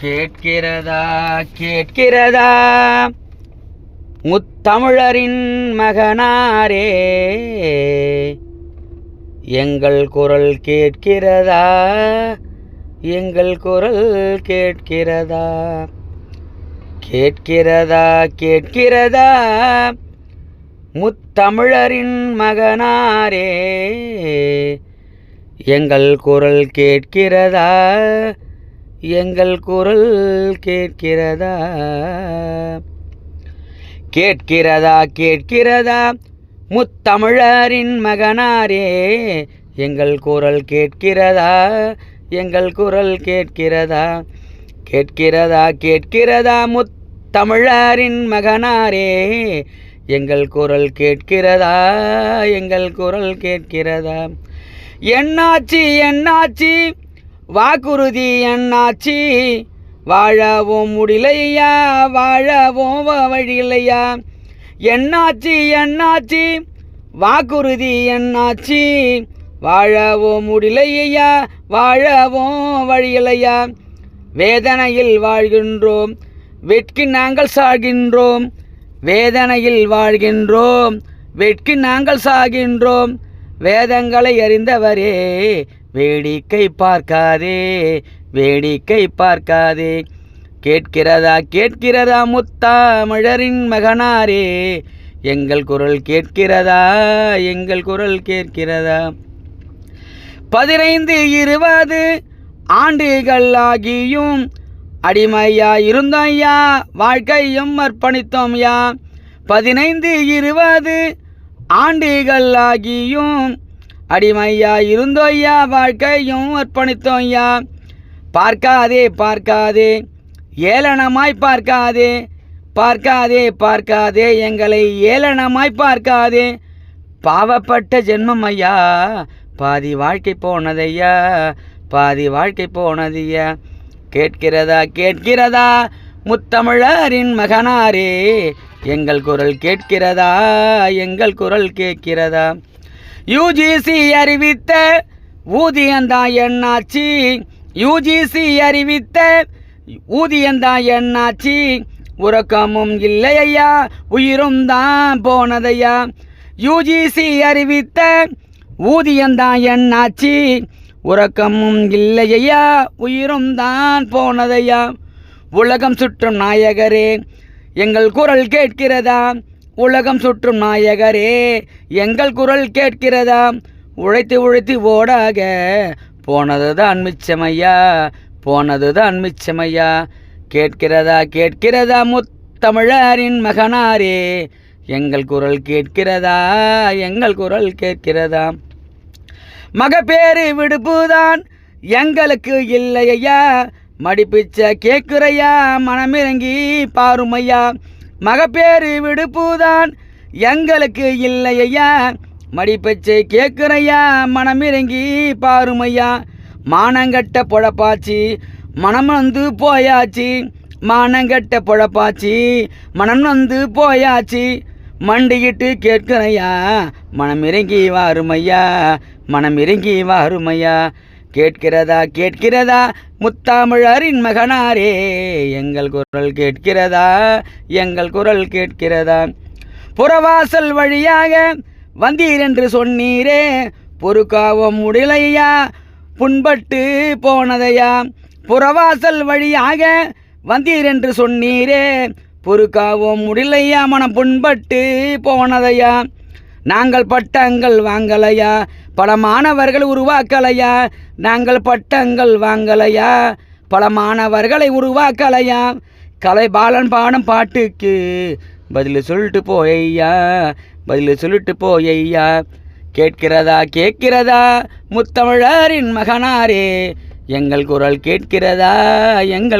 கேட்கிறதா கேட்கிறதா? முத்தமிழரின் மகனாரே. எங்கள் குரல் கேட்கிறதா? எங்கள் குரல் கேட்கிறதா? கேட்கிறதா கேட்கிறதா? முத்தமிழரின் மகனாரே. எங்கள் குரல் கேட்கிறதா? எங்கள் குரல் கேட்கிறதா? கேட்கிறதா கேட்கிறதா? முத்தமிழரின் மகனாரே எங்கள் குரல் கேட்கிறதா? எங்கள் குரல் கேட்கிறதா? கேட்கிறதா கேட்கிறதா? முத்தமிழரின் மகனாரே எங்கள் குரல் கேட்கிறதா? எங்கள் குரல் கேட்கிறதா? என்னாச்சு என்னாச்சு? வாக்குறுதி என்னாச்சு? வாழவும் முடியலையா? வாழவும் வழியிலையா என்னாச்சி என்னாச்சி? வாக்குறுதி என்னாச்சி? வாழவும் முடியலையா? வாழவும் வழியிலையா வேதனையில் வாழ்கின்றோம். வெட்கி நாங்கள் சாகின்றோம். வேதனையில் வாழ்கின்றோம். வெட்கி நாங்கள் சாகின்றோம். வேதங்களை அறிந்தவரே வேடிக்கை பார்க்காதே வேடிக்கை பார்க்காதே. கேட்கிறதா கேட்கிறதா முத்தாமிழரின் மகனாரே. எங்கள் குரல் கேட்கிறதா எங்கள் குரல் கேட்கிறதா. பதினைந்து இருபது ஆண்டுகள் ஆகியும் அடிமையா இருந்தோம்யா வாழ்க்கையும் அர்ப்பணித்தோம் யா பதினைந்து இருபது ஆண்டுகள் ஆகியும் அடிமையா இருந்தோய்யா வாழ்க்கையும் அர்ப்பணித்தோய்யா பார்க்காதே பார்க்காதே ஏளனமாய் பார்க்காதே பார்க்காதே பார்க்காதே எங்களை ஏளனமாய் பார்க்காதே. பாவப்பட்ட ஜென்மம் ஐயா பாதி வாழ்க்கை போனதையா பாதி வாழ்க்கை போனதையா கேட்கிறதா கேட்கிறதா முத்தமிழரின் மகனாரே. எங்கள் குரல் கேட்கிறதா எங்கள் குரல் கேட்கிறதா. யூஜிசி அறிவித்த ஊதியந்தான் என்னாச்சு? யூஜிசி அறிவித்த ஊதியந்தான் என்னாச்சு? உறக்கமும் இல்லையா உயிரும் தான் போனதையா? யூஜிசி அறிவித்த ஊதியந்தான் என்னாச்சு? உறக்கமும் இல்லையா உயிரும் தான் போனதையா? உலகம் சுற்றும் நாயகரே எங்கள் குரல் கேட்கிறதா? உலகம் சுற்றும் நாயகரே எங்கள் குரல் கேட்கிறதா? உழைத்து உழைத்து ஓடாக. போனதுதான் மிச்சமையா போனதுதான் மிச்சமையா கேட்கிறதா கேட்கிறதா முத்தமிழரின் மகனாரே. எங்கள் குரல் கேட்கிறதா எங்கள் குரல் கேட்கிறதா? மகப்பேறு விடுப்புதான் எங்களுக்கு இல்லையா மடிப்பிச்ச கேட்குறையா மனமிறங்கி பாருமையா மகப்பேறு விடுப்புதான். எங்களுக்கு இல்லையா மடிப்பச்சை கேட்குறையா. மனமிறங்கி பாருமையா. மானங்கட்ட பொழப்பாச்சு. மனம் வந்து போயாச்சு. மானங்கட்ட பொழப்பாச்சு. மனம் வந்து போயாச்சு. மண்டிக்கிட்டு கேட்குறையா. மனம் இறங்கி வாருமையா. மனம் இறங்கி வாருமையா. கேட்கிறதா கேட்கிறதா? முத்தாமிழரின் மகனாரே எங்கள் குரல் கேட்கிறதா? எங்கள் குரல் கேட்கிறதா? புறவாசல் வழியாக வந்தீர் என்று சொன்னீரே பொறுக்காவும் முடிலையா புண்பட்டு போனதையா? புறவாசல் வழியாக வந்தீர் என்று சொன்னீரே பொறுக்காவும் முடிலையா மனம் புண்பட்டு போனதையா? நாங்கள் பட்டங்கள் வாங்கலையா? பல மாணவர்கள் உருவாக்கலையா? நாங்கள் பட்டங்கள் வாங்கலையா? பல மாணவர்களை உருவாக்கலையா கலைபாலன் பாடும் பாட்டுக்கு பதில் சொல்லிட்டு போய்யா? பதில் சொல்லிட்டு போய்யா? கேட்கிறதா கேட்கிறதா? முத்தமிழரின் மகனாரே எங்கள் குரல் கேட்கிறதா? எங்கள்